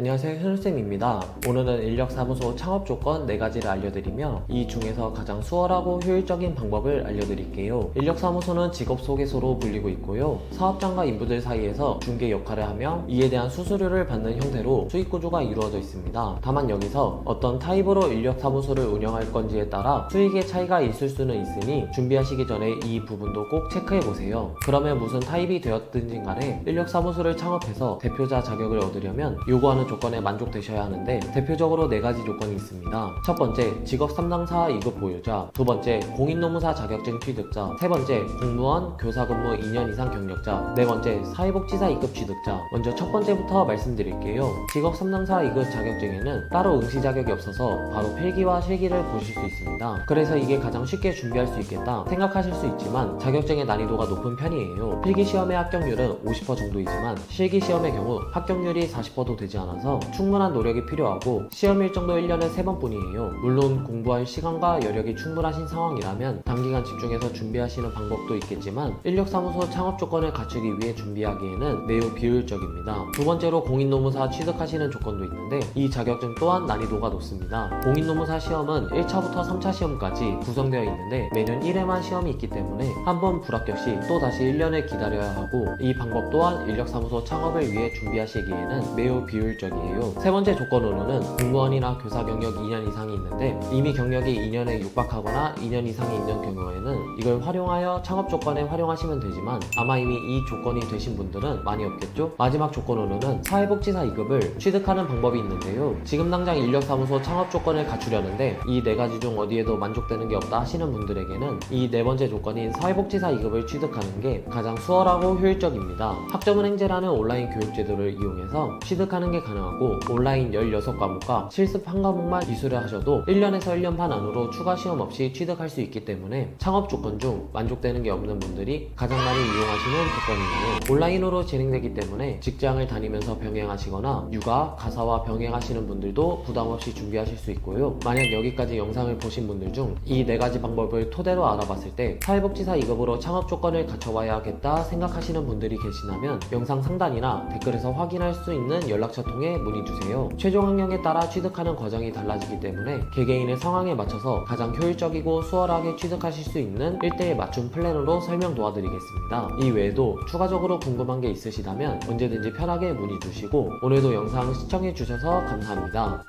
안녕하세요 현우쌤입니다. 오늘은 인력사무소 창업 조건 4가지를 알려드리며 이 중에서 가장 수월하고 효율적인 방법을 알려드릴게요. 인력사무소는 직업 소개소로 불리고 있고요. 사업장과 인부들 사이에서 중개 역할을 하며 이에 대한 수수료를 받는 형태로 수익 구조가 이루어져 있습니다. 다만 여기서 어떤 타입으로 인력사무소를 운영할 건지에 따라 수익의 차이가 있을 수는 있으니 준비하시기 전에 이 부분도 꼭 체크해 보세요. 그러면 무슨 타입이 되었든지 간에 인력사무소를 창업해서 대표자 자격을 얻으려면 요구하는 조건에 만족되셔야 하는데 대표적으로 네 가지 조건이 있습니다. 첫 번째, 직업 3당사 2급 보유자. 두 번째, 공인노무사 자격증 취득자. 세 번째, 공무원, 교사 근무 2년 이상 경력자. 네 번째, 사회복지사 2급 취득자. 먼저 첫 번째부터 말씀드릴게요. 직업 3당사 2급 자격증에는 따로 응시 자격이 없어서 바로 필기와 실기를 보실 수 있습니다. 그래서 이게 가장 쉽게 준비할 수 있겠다 생각하실 수 있지만 자격증의 난이도가 높은 편이에요. 필기 시험의 합격률은 50% 정도이지만 실기 시험의 경우 합격률이 40%도 되지 않아서 충분한 노력이 필요하고 시험 일정도 1년에 3번 뿐이에요. 물론 공부할 시간과 여력이 충분하신 상황이라면 단기간 집중해서 준비하시는 방법도 있겠지만 인력사무소 창업 조건을 갖추기 위해 준비하기에는 매우 비효율적입니다. 두 번째로 공인노무사 취득하시는 조건도 있는데 이 자격증 또한 난이도가 높습니다. 공인노무사 시험은 1차부터 3차 시험까지 구성되어 있는데 매년 1회만 시험이 있기 때문에 한 번 불합격 시 또 다시 1년을 기다려야 하고 이 방법 또한 인력사무소 창업을 위해 준비하시기에는 매우 비효율적 이에요. 세 번째 조건으로는 공무원이나 교사 경력 2년 이상이 있는데 이미 경력이 2년에 육박하거나 2년 이상이 있는 경우에는 이걸 활용하여 창업 조건에 활용하시면 되지만 아마 이미 이 조건이 되신 분들은 많이 없겠죠? 마지막 조건으로는 사회복지사 2급을 취득하는 방법이 있는데요. 지금 당장 인력사무소 창업 조건을 갖추려는데 이 네 가지 중 어디에도 만족되는 게 없다 하시는 분들에게는 이 네 번째 조건인 사회복지사 2급을 취득하는 게 가장 수월하고 효율적입니다. 학점은행제라는 온라인 교육 제도를 이용해서 취득하는 게 가능하고 온라인 16과목과 실습 한 과목만 이수를 하셔도 1년에서 1년 반 안으로 추가 시험 없이 취득할 수 있기 때문에 창업 조건 중 만족되는 게 없는 분들이 가장 많이 이용하시는 조건이에요. 온라인으로 진행되기 때문에 직장을 다니면서 병행하시거나 육아, 가사와 병행하시는 분들도 부담 없이 준비하실 수 있고요. 만약 여기까지 영상을 보신 분들 중 이 네 가지 방법을 토대로 알아봤을 때 사회복지사 2급으로 창업 조건을 갖춰봐야겠다 생각하시는 분들이 계시다면 영상 상단이나 댓글에서 확인할 수 있는 연락처 통해 문의 주세요. 최종 학력에 따라 취득하는 과정이 달라지기 때문에 개개인의 상황에 맞춰서 가장 효율적이고 수월하게 취득하실 수 있는 1대1 맞춤 플랜으로 설명 도와드리겠습니다. 이 외에도 추가적으로 궁금한 게 있으시다면 언제든지 편하게 문의 주시고 오늘도 영상 시청해 주셔서 감사합니다.